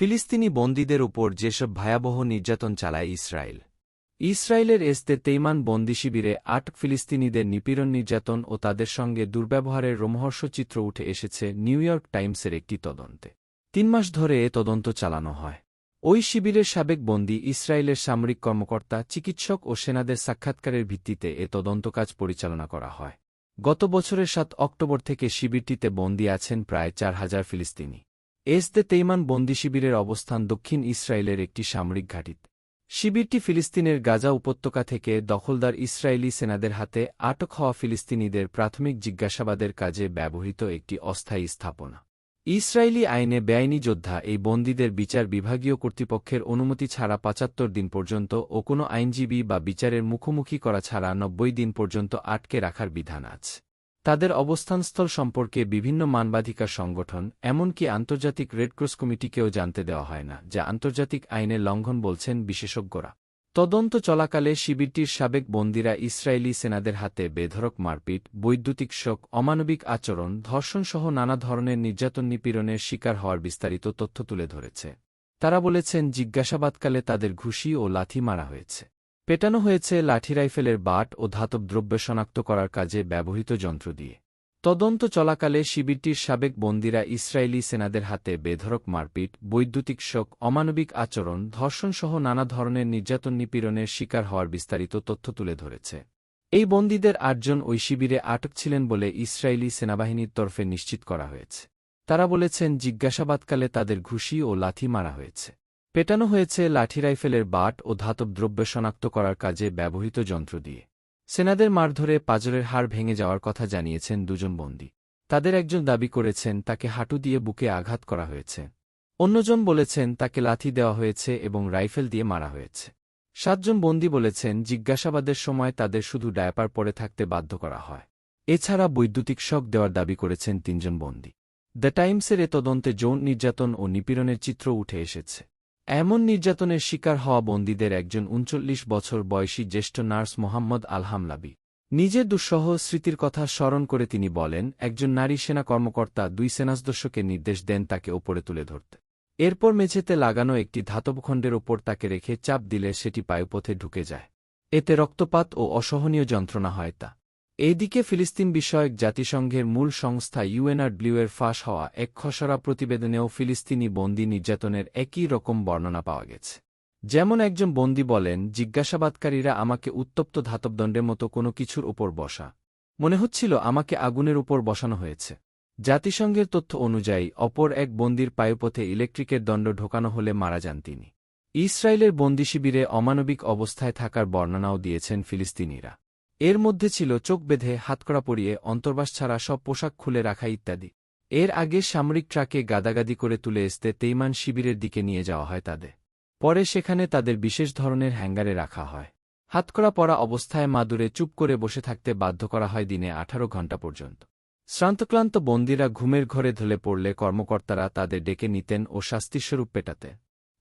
ফিলিস্তিনি বন্দীদের উপর যেসব ভয়াবহ নির্যাতন চালায় ইসরায়েল। ইসরায়েলের এস্তে তেইমান বন্দি শিবিরে আট ফিলিস্তিনিদের নিপীড়ন নির্যাতন ও তাদের সঙ্গে দুর্ব্যবহারের রোমহর্ষ চিত্র উঠে এসেছে নিউ ইয়র্ক টাইমসের একটি তদন্তে। তিন মাস ধরে এ তদন্ত চালানো হয়। ওই শিবিরের সাবেক বন্দী ইসরায়েলের সামরিক কর্মকর্তা, চিকিৎসক ও সেনাদের সাক্ষাৎকারের ভিত্তিতে এ তদন্ত কাজ পরিচালনা করা হয়। গত বছরের সাত অক্টোবর থেকে শিবিরটিতে বন্দী আছেন প্রায় চার হাজার ফিলিস্তিনি। এসদে তেইমান বন্দি শিবিরের অবস্থান দক্ষিণ ইসরায়েলের একটি সামরিক ঘাঁটিতে। শিবিরটি ফিলিস্তিনের গাজা উপত্যকা থেকে দখলদার ইসরায়েলি সেনাদের হাতে আটক হওয়া ফিলিস্তিনিদের প্রাথমিক জিজ্ঞাসাবাদের কাজে ব্যবহৃত একটি অস্থায়ী স্থাপনা। ইসরায়েলি আইনে বেআইনি যোদ্ধা এই বন্দীদের বিচার বিভাগীয় কর্তৃপক্ষের অনুমতি ছাড়া পঁচাত্তর দিন পর্যন্ত ও কোনো আইনজীবী বা বিচারের মুখোমুখি করা ছাড়া নব্বই দিন পর্যন্ত আটকে রাখার বিধান আছে। তাদের অবস্থানস্থল সম্পর্কে বিভিন্ন মানবাধিকার সংগঠন, এমনকি আন্তর্জাতিক রেডক্রস কমিটিকেও জানতে দেওয়া হয় না, যা আন্তর্জাতিক আইনের লঙ্ঘন বলছেন বিশেষজ্ঞরা। তদন্ত চলাকালে শিবিরটির সাবেক বন্দীরা ইসরায়েলি সেনাদের হাতে বেধরক মারপিট, বৈদ্যুতিক শোক, অমানবিক আচরণ ধর্ষণসহ নানা ধরনের নির্যাতন নিপীড়নের শিকার হওয়ার বিস্তারিত তথ্য তুলে ধরেছে। তারা বলেছেন, জিজ্ঞাসাবাদকালে তাদের ঘুষি ও লাথি মারা হয়েছে। পেটানো হয়েছে লাঠি রাইফেলের বাট ও ধাতব দ্রব্য শনাক্ত করার কাজে ব্যবহৃত যন্ত্র দিয়ে। তদন্ত চলাকালে শিবিরটির সাবেক বন্দিরা ইসরায়েলি সেনাদের হাতে বেধরক মারপিট, বৈদ্যুতিক শোক, অমানবিক আচরণ, ধর্ষণসহ নানা ধরনের নির্যাতন নিপীড়নের শিকার হওয়ার বিস্তারিত তথ্য তুলে ধরেছে। এই বন্দীদের আটজন ওই শিবিরে আটক ছিলেন বলে ইসরায়েলি সেনাবাহিনীর তরফে নিশ্চিত করা হয়েছে। তারা বলেছেন, জিজ্ঞাসাবাদকালে তাদের ঘুষি ও লাথি মারা হয়েছে। পেটানো হয়েছে লাঠি রাইফেলের বাট ও ধাতব দ্রব্য শনাক্ত করার কাজে ব্যবহৃত যন্ত্র দিয়ে। সেনাদের মারধরে পাজরের হাড় ভেঙে যাওয়ার কথা জানিয়েছেন দুজন বন্দী। তাদের একজন দাবি করেছেন, তাকে হাঁটু দিয়ে বুকে আঘাত করা হয়েছে। অন্যজন বলেছেন, তাকে লাথি দেওয়া হয়েছে এবং রাইফেল দিয়ে মারা হয়েছে। সাতজন বন্দী বলেছেন, জিজ্ঞাসাবাদের সময় তাদের শুধু ডায়াপার পরে থাকতে বাধ্য করা হয়। এছাড়া বৈদ্যুতিক শক দেওয়ার দাবি করেছেন তিনজন বন্দী। দ্য টাইমসের এ তদন্তে যৌন নির্যাতন ও নিপীড়নের চিত্র উঠে এসেছে। এমন নির্যাতনের শিকার হওয়া বন্দীদের একজন উনচল্লিশ বছর বয়সী জ্যেষ্ঠ নার্স মোহাম্মদ আলহামলাবি। নিজের দুঃসহ স্মৃতির কথা স্মরণ করে তিনি বলেন, একজন নারী সেনা কর্মকর্তা দুই সেনাসদস্যকে নির্দেশ দেন তাকে ওপরে তুলে ধরতে। এরপর মেঝেতে লাগানো একটি ধাতবখণ্ডের ওপর তাকে রেখে চাপ দিলে সেটি পায়ুপথে ঢুকে যায়। এতে রক্তপাত ও অসহনীয় যন্ত্রণা হয় তা। এইদিকে ফিলিস্তিন বিষয়ক জাতিসংঘের মূল সংস্থা ইউএনআরডব্লিউয়ের ফাঁস হওয়া এক খসড়া প্রতিবেদনেও ফিলিস্তিনি বন্দী নির্যাতনের একই রকম বর্ণনা পাওয়া গেছে। যেমন একজন বন্দী বলেন, জিজ্ঞাসাবাদকারীরা আমাকে উত্তপ্ত ধাতবদণ্ডের মতো কোনো কিছুর উপর বসা। মনে হচ্ছিল আমাকে আগুনের উপর বসানো হয়েছে। জাতিসংঘের তথ্য অনুযায়ী, অপর এক বন্দির পায়ুপথে ইলেকট্রিকের দণ্ড ঢোকানো হলে মারা যান তিনি। ইসরায়েলের বন্দি শিবিরে অমানবিক অবস্থায় থাকার বর্ণনাও দিয়েছেন ফিলিস্তিনিরা। এর মধ্যে ছিল চোখ বেঁধে হাতকড়া পরিয়ে অন্তর্বাস ছাড়া সব পোশাক খুলে রাখা ইত্যাদি। এর আগে সামরিক ট্রাকে গাদাগাদি করে তুলে আসতে তেইমান শিবিরের দিকে নিয়ে যাওয়া হয় তাদের। পরে সেখানে তাদের বিশেষ ধরনের হ্যাঙ্গারে রাখা হয়। হাতকড়া পরা অবস্থায় মাদুরে চুপ করে বসে থাকতে বাধ্য করা হয় দিনে আঠারো ঘণ্টা পর্যন্ত। শ্রান্তক্লান্ত বন্দীরা ঘুমের ঘরে ধলে পড়লে কর্মকর্তারা তাদের ডেকে নিতেন ও শাস্তিস্বরূপ পেটাতে।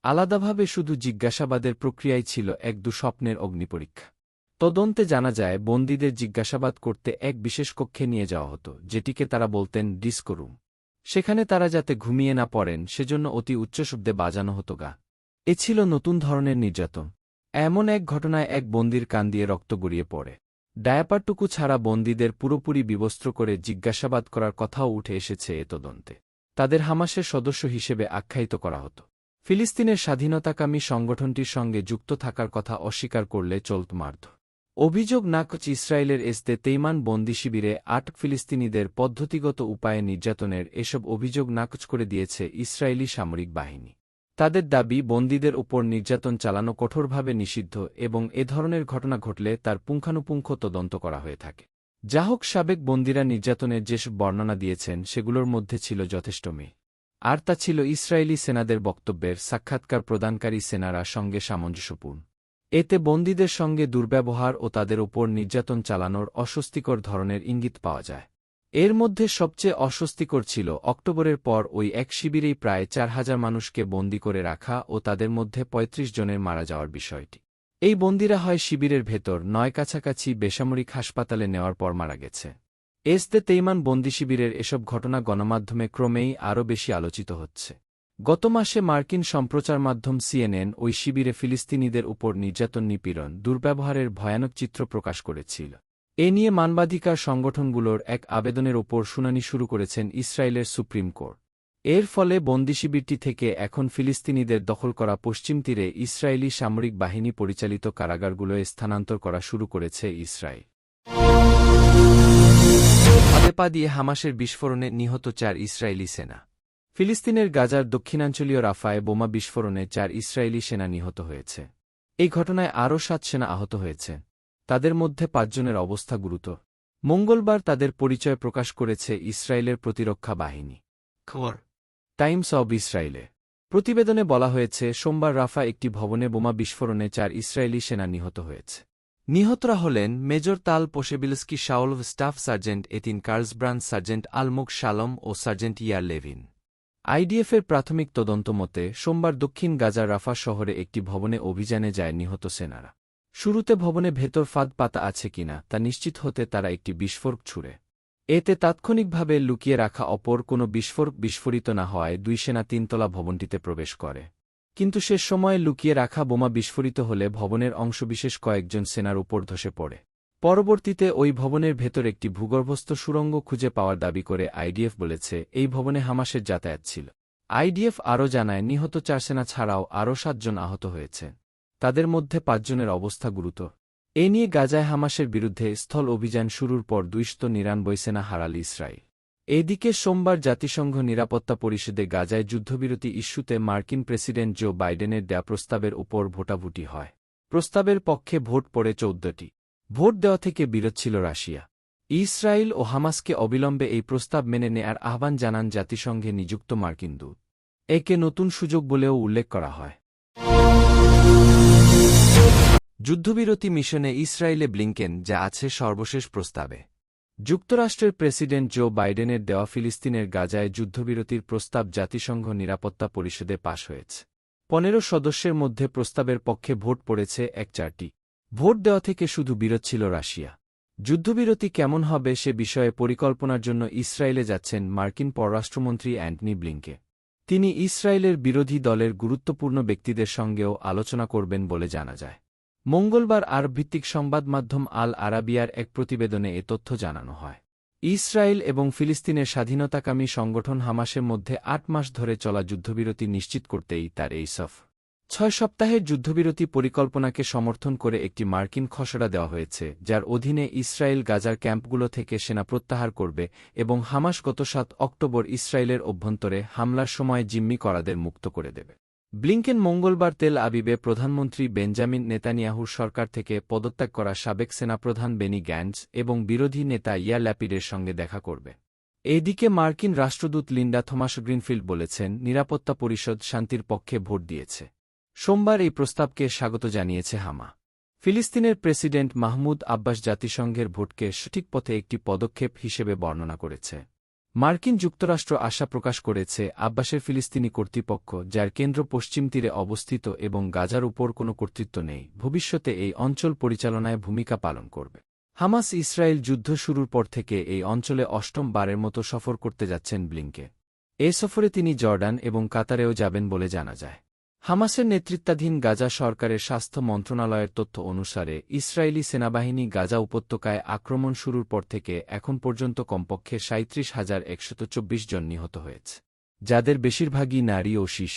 আলাদাভাবে শুধু জিজ্ঞাসাবাদের প্রক্রিয়াই ছিল এক দুঃস্বপ্নের অগ্নিপরীক্ষা। তদন্তে জানা যায়, বন্দীদের জিজ্ঞাসাবাদ করতে এক বিশেষ কক্ষে নিয়ে যাওয়া হতো, যেটিকে তারা বলতেন ডিস্কো রুম। সেখানে তারা যাতে ঘুমিয়ে না পড়েন, সেজন্য অতি উচ্চ শব্দে বাজানো হতো গা। এ ছিল নতুন ধরনের নির্যাতন। এমন এক ঘটনায় এক বন্দির কান দিয়ে রক্ত গড়িয়ে পড়ে। ডায়াপারটুকু ছাড়া বন্দীদের পুরোপুরি বিবস্ত্র করে জিজ্ঞাসাবাদ করার কথাও উঠে এসেছে এ তদন্তে। তাদের হামাসের সদস্য হিসেবে আখ্যায়িত করা হতো। ফিলিস্তিনের স্বাধীনতাকামী সংগঠনটির সঙ্গে যুক্ত থাকার কথা অস্বীকার করলে চলত মারধর অভিযোগ নাকচ ইসরায়েলের এস্তে তেইমান বন্দি শিবিরে আটক ফিলিস্তিনিদের পদ্ধতিগত উপায়ে নির্যাতনের এসব অভিযোগ নাকচ করে দিয়েছে ইসরায়েলি সামরিক বাহিনী। তাদের দাবি, বন্দীদের উপর নির্যাতন চালানো কঠোরভাবে নিষিদ্ধ এবং এ ধরনের ঘটনা ঘটলে তার পুঙ্খানুপুঙ্খ তদন্ত করা হয়ে থাকে। যা হোক, সাবেক বন্দীরা নির্যাতনের যেসব বর্ণনা দিয়েছেন, সেগুলোর মধ্যে ছিল যথেষ্ট মেয়ে আর তা ছিল ইসরায়েলি সেনাদের বক্তব্যের সাক্ষাৎকার প্রদানকারী সেনারা সঙ্গে সামঞ্জস্যপূর্ণ। এতে বন্দীদের সঙ্গে দুর্ব্যবহার ও তাদের ওপর নির্যাতন চালানোর অস্বস্তিকর ধরনের ইঙ্গিত পাওয়া যায়। এর মধ্যে সবচেয়ে অস্বস্তিকর ছিল অক্টোবরের পর ওই এক শিবিরেই প্রায় চার হাজার মানুষকে বন্দি করে রাখা ও তাদের মধ্যে ৩৫ জনের মারা যাওয়ার বিষয়টি। এই বন্দিরা হয় শিবিরের ভেতর নয় কাছাকাছি বেসামরিক হাসপাতালে নেওয়ার পর মারা গেছে। এসতে তেইমান বন্দি শিবিরের এসব ঘটনা গণমাধ্যমে ক্রমেই আরও বেশি আলোচিত হচ্ছে। গত মাসে মার্কিন সম্প্রচার মাধ্যম সিএনএন ওই শিবিরে ফিলিস্তিনিদের উপর নির্যাতন নিপীড়ন দুর্ব্যবহারের ভয়ানক চিত্র প্রকাশ করেছিল। এ নিয়ে মানবাধিকার সংগঠনগুলোর এক আবেদনের ওপর শুনানি শুরু করেছেন ইসরায়েলের সুপ্রিম কোর্ট। এর ফলে বন্দিশিবিরটি থেকে এখন ফিলিস্তিনিদের দখল করা পশ্চিম তীরে ইসরায়েলি সামরিক বাহিনী পরিচালিত কারাগারগুলোয় স্থানান্তর করা শুরু করেছে ইসরায়েল। আদেপা দিয়ে হামাসের বিস্ফোরণে নিহত চার ইসরায়েলি সেনা। ফিলিস্তিনের গাজার দক্ষিণাঞ্চলীয় রাফায় বোমা বিস্ফোরণে চার ইসরায়েলি সেনা নিহত হয়েছে। এই ঘটনায় আরও সাত সেনা আহত হয়েছে। তাদের মধ্যে পাঁচজনের অবস্থা গুরুতর। মঙ্গলবার তাদের পরিচয় প্রকাশ করেছে ইসরায়েলের প্রতিরক্ষা বাহিনী। খবর। টাইমস অব ইসরায়েলে। প্রতিবেদনে বলা হয়েছে সোমবার রাফা একটি ভবনে বোমা বিস্ফোরণে চার ইসরায়েলি সেনা নিহত হয়েছে। নিহতরা হলেন major Tal Pashebilski Shaul staff sergeant Eitan Karlsbrand sergeant Almog Shalom ও সার্জেন্ট ইয়ার লেভিন। আইডিএফের প্রাথমিক তদন্ত মতে, সোমবার দক্ষিণ গাজার রাফা শহরে একটি ভবনে অভিযানে যায় নিহত সেনারা। শুরুতে ভবনে ভেতর ফাঁদ পাতা আছে কিনা, তা নিশ্চিত হতে তারা একটি বিস্ফোরক ছুড়ে। এতে তাৎক্ষণিকভাবে লুকিয়ে রাখা অপর কোনো বিস্ফোরক বিস্ফোরিত না হওয়ায় দুই সেনা তিনতলা ভবনটিতে প্রবেশ করে। কিন্তু সে সময়ে লুকিয়ে রাখা বোমা বিস্ফোরিত হলে ভবনের অংশবিশেষ কয়েকজন সেনার উপর ধসে পড়ে। পরবর্তীতে ওই ভবনের ভেতর একটি ভূগর্ভস্থ সুড়ঙ্গ খুঁজে পাওয়ার দাবি করে আইডিএফ বলেছে, এই ভবনে হামাসের যাতায়াত ছিল। আইডিএফ আরও জানায়, নিহত চার সেনা ছাড়াও আরও সাতজন আহত হয়েছে। তাদের মধ্যে পাঁচজনের অবস্থা গুরুতর। এ নিয়ে গাজায় হামাসের বিরুদ্ধে স্থল অভিযান শুরুর পর দুইশত নিরানব্বই সেনা হারাল ইসরায়েল। এদিকে সোমবার জাতিসংঘ নিরাপত্তা পরিষদে গাজায় যুদ্ধবিরতি ইস্যুতে মার্কিন প্রেসিডেন্ট জো বাইডেনের দেয়া প্রস্তাবের উপর ভোটাভুটি হয়। প্রস্তাবের পক্ষে ভোট পড়ে চৌদ্দটি। ভোট দেওয়া থেকে বিরত ছিল রাশিয়া। ইসরায়েল ও হামাসকে অবিলম্বে এই প্রস্তাব মেনে নেয়ার আহ্বান জানান জাতিসংঘে নিযুক্ত মার্কিন দূত। একে নতুন সুযোগ বলেও উল্লেখ করা হয়। যুদ্ধবিরতি মিশনে ইসরায়েলে ব্লিংকেন, যা আছে সর্বশেষ প্রস্তাবে। যুক্তরাষ্ট্রের প্রেসিডেন্ট জো বাইডেনের দেওয়া ফিলিস্তিনের গাজায় যুদ্ধবিরতির প্রস্তাব জাতিসংঘ নিরাপত্তা পরিষদে পাশ হয়েছে। পনেরো সদস্যের মধ্যে প্রস্তাবের পক্ষে ভোট পড়েছে এক চারটি। ভোট দেওয়া থেকে শুধু বিরোধ ছিল রাশিয়া। যুদ্ধবিরতি কেমন হবে সে বিষয়ে পরিকল্পনার জন্য ইসরায়েলে যাচ্ছেন মার্কিন পররাষ্ট্রমন্ত্রী অ্যান্টনি ব্লিংকে। তিনি ইসরায়েলের বিরোধী দলের গুরুত্বপূর্ণ ব্যক্তিদের সঙ্গেও আলোচনা করবেন বলে জানা যায়। মঙ্গলবার আরব ভিত্তিক সংবাদ মাধ্যম আল আরাবিয়ার এক প্রতিবেদনে এ তথ্য জানানো হয়। ইসরায়েল এবং ফিলিস্তিনের স্বাধীনতাকামী সংগঠন হামাসের মধ্যে আট মাস ধরে চলা যুদ্ধবিরতি নিশ্চিত করতেই তার এই সফ ছয় সপ্তাহের যুদ্ধবিরতি পরিকল্পনাকে সমর্থন করে একটি মার্কিন খসড়া দেওয়া হয়েছে, যার অধীনে ইসরায়েল গাজার ক্যাম্পগুলো থেকে সেনা প্রত্যাহার করবে এবং হামাস গত সাত অক্টোবর ইসরায়েলের অভ্যন্তরে হামলার সময় জিম্মি করাদের মুক্ত করে দেবে। ব্লিংকেন মঙ্গলবার তেল আবিবে প্রধানমন্ত্রী বেঞ্জামিন নেতানিয়াহুর সরকার থেকে পদত্যাগ করা সাবেক সেনাপ্রধান বেনি গ্যান্স এবং বিরোধী নেতা ইয়া ল্যাপিডের সঙ্গে দেখা করবে। এদিকে মার্কিন রাষ্ট্রদূত লিন্ডা থমাস গ্রিনফিল্ড বলেছেন, নিরাপত্তা পরিষদ শান্তির পক্ষে ভোট দিয়েছে। সোমবার এই প্রস্তাবকে স্বাগত জানিয়েছে হামা। ফিলিস্তিনের প্রেসিডেন্ট মাহমুদ আব্বাস জাতিসংঘের ভোটকে সঠিক পথে একটি পদক্ষেপ হিসেবে বর্ণনা করেছে। মার্কিন যুক্তরাষ্ট্র আশা প্রকাশ করেছে, আব্বাসের ফিলিস্তিনি কর্তৃপক্ষ, যার কেন্দ্র পশ্চিম তীরে অবস্থিত এবং গাজার উপর কোনো কর্তৃত্ব নেই, ভবিষ্যতে এই অঞ্চল পরিচালনায় ভূমিকা পালন করবে। হামাস ইসরায়েল যুদ্ধ শুরুর পর থেকে এই অঞ্চলে অষ্টম বারের মতো সফর করতে যাচ্ছেন ব্লিংকে এ সফরে তিনি জর্ডান এবং কাতারেও যাবেন বলে জানা যায়। হামাসের নেতৃত্বাধীন গাজা সরকারের স্বাস্থ্য মন্ত্রণালয়ের তথ্য অনুসারে, ইসরায়েলি সেনাবাহিনী গাজা উপত্যকায় আক্রমণ শুরুর পর থেকে এখন পর্যন্ত কমপক্ষে সাঁত্রিশ হাজার একশত চব্বিশ জন নিহত হয়েছে, যাদের বেশিরভাগই নারী ও শিশ।